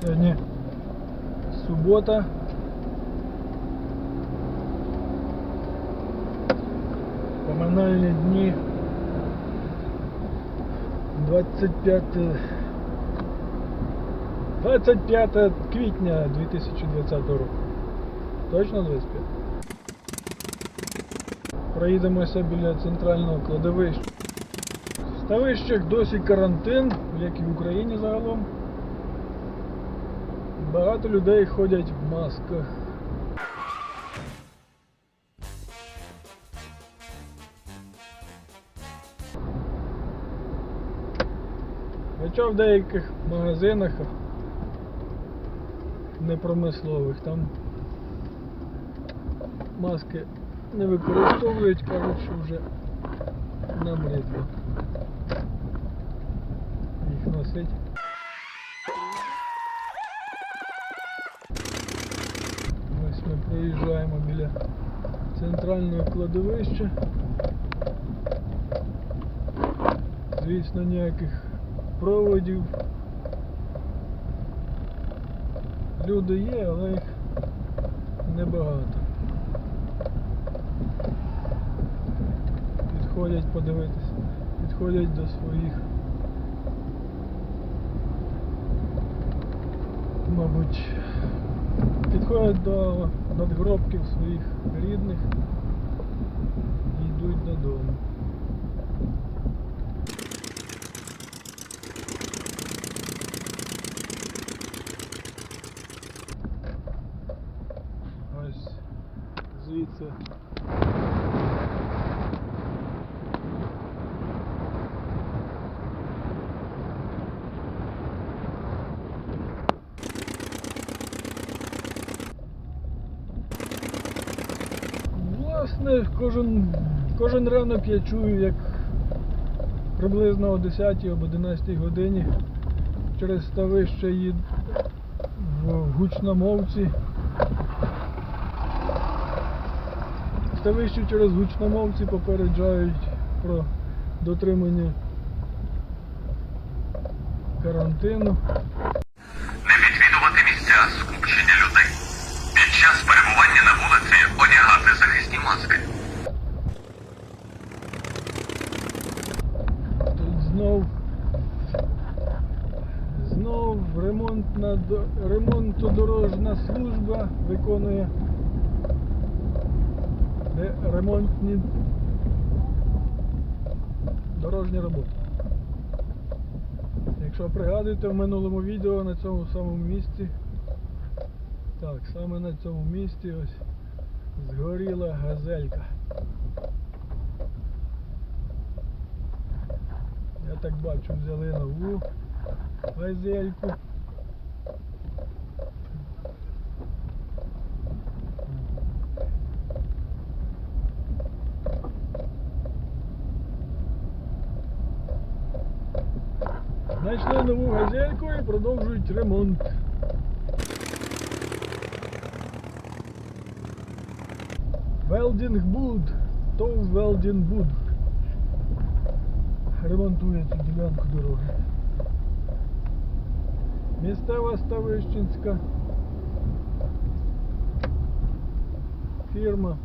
Сьогодні субота. Поминальні дні 25 25 квітня 2020 року. Точно 25? Проїдемося біля центрального кладовища. Ставищах досі карантин, як і в Україні загалом. Багато людей ходять в масках. Хоча в деяких магазинах непромислових там маски не використовують, що вже набридло їх носить. Ось ми проїжджаємо біля центрального кладовища. Звісно, ніяких проводів. Люди є, але їх небагато. Підходять подивитися, підходять до своїх. Мабуть, підходять до надгробків своїх рідних і йдуть додому. Ось звідси. Власне, кожен, кожен ранок я чую, як приблизно о 10 або 11 годині через ставище їд в гучномовці. Ставище через гучномовці попереджають про дотримання карантину. не відвідувати місця скупчення людей. Вулиці одягати захисні маски. Тут знов знов ремонтна до- ремонтодорожна служба виконує ремонтні дорожні роботи. Якщо пригадуєте в минулому відео на цьому самому місці, так, саме на цьому місці ось згоріла газелька. Я так бачу, взяли нову газельку. Знайшли нову газельку і продовжують ремонт. Велдінгбуд, ТОВ Велдінгбуд ремонтує цю ділянку дороги. Місцева Ставищенська фірма.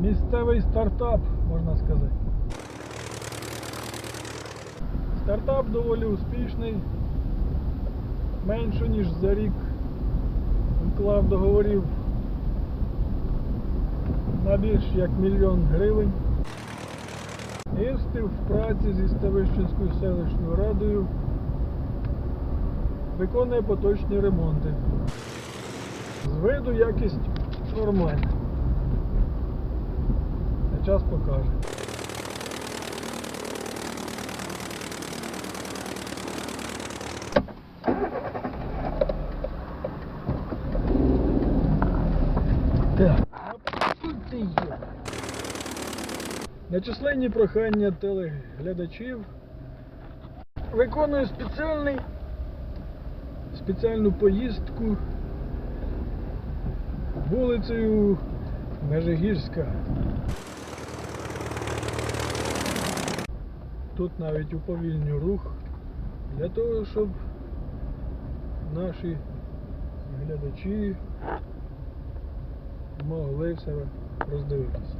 Місцевий стартап, можна сказати. Стартап доволі успішний. Менше ніж за рік вклав договорів на більш як мільйон гривень. І в праці зі Ставищенською селищною радою виконує поточні ремонти. З виду якість нормальна. Час покаже. Так. А тут ти є. На численні прохання телеглядачів виконую спеціальний спеціальну поїздку вулицею Межигірська. Тут навіть уповільню рух для того, щоб наші глядачі могли все роздивитися.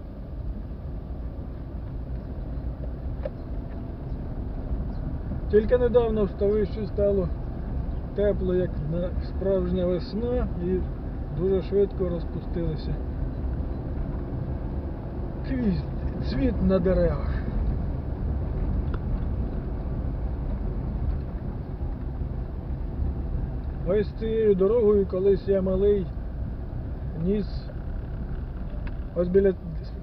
Тільки недавно в ставищі стало тепло, як на справжня весна, і дуже швидко розпустилися квіт, цвіт на деревах. Ось цією дорогою колись я малий ніс. Ось біля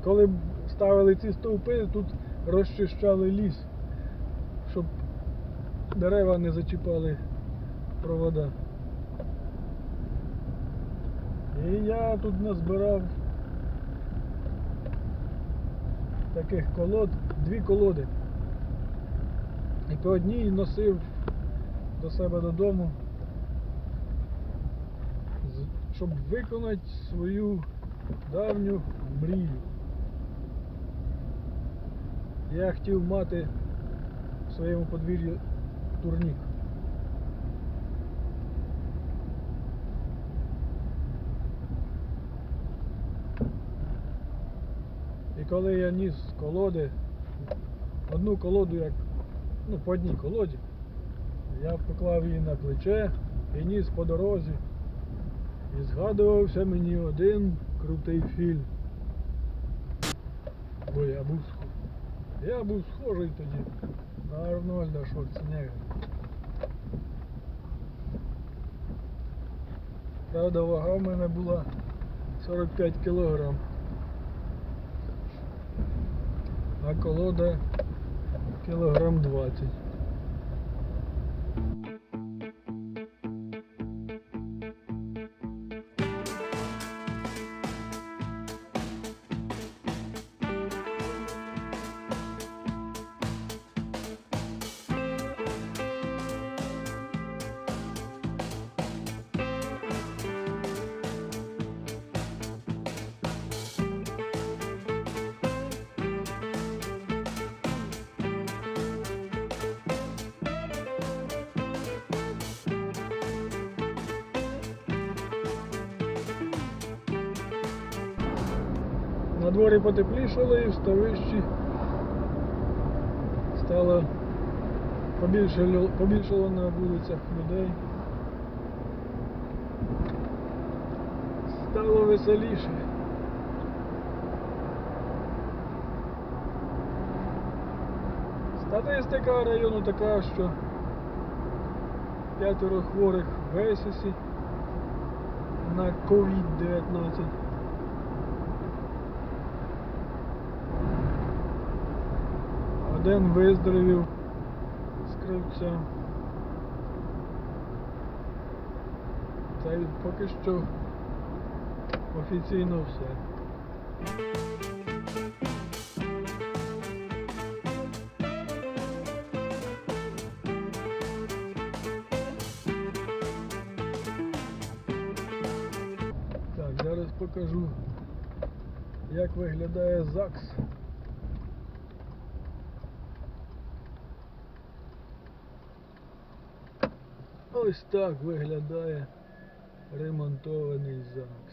коли ставили ці стовпи, тут розчищали ліс, дерева не зачіпали провода. І я тут назбирав таких колод, дві колоди. І по одній носив до себе додому, щоб виконати свою давню мрію. Я хотів мати в своєму подвір'ї турнік. І коли я ніс колоди, одну колоду як, ну, по одній колоді, я поклав її на плече і ніс по дорозі. І згадувався мені один крутий фільм. Бо я був. Я був схожий тоді на Арнольда Шварценеггера. Правда, вага в мене була 45 кг. А колода кілограм 20. На дворі потеплішало і в ставищі стало побільшало, побільшало на вулицях людей. Стало веселіше. Статистика району така, що п'ятеро хворих в Есісі на COVID-19. Один виздоровів з кривця. Це поки що офіційно все. Так, зараз покажу, як виглядає ЗАГС. Ось так виглядає ремонтований ЗАГС.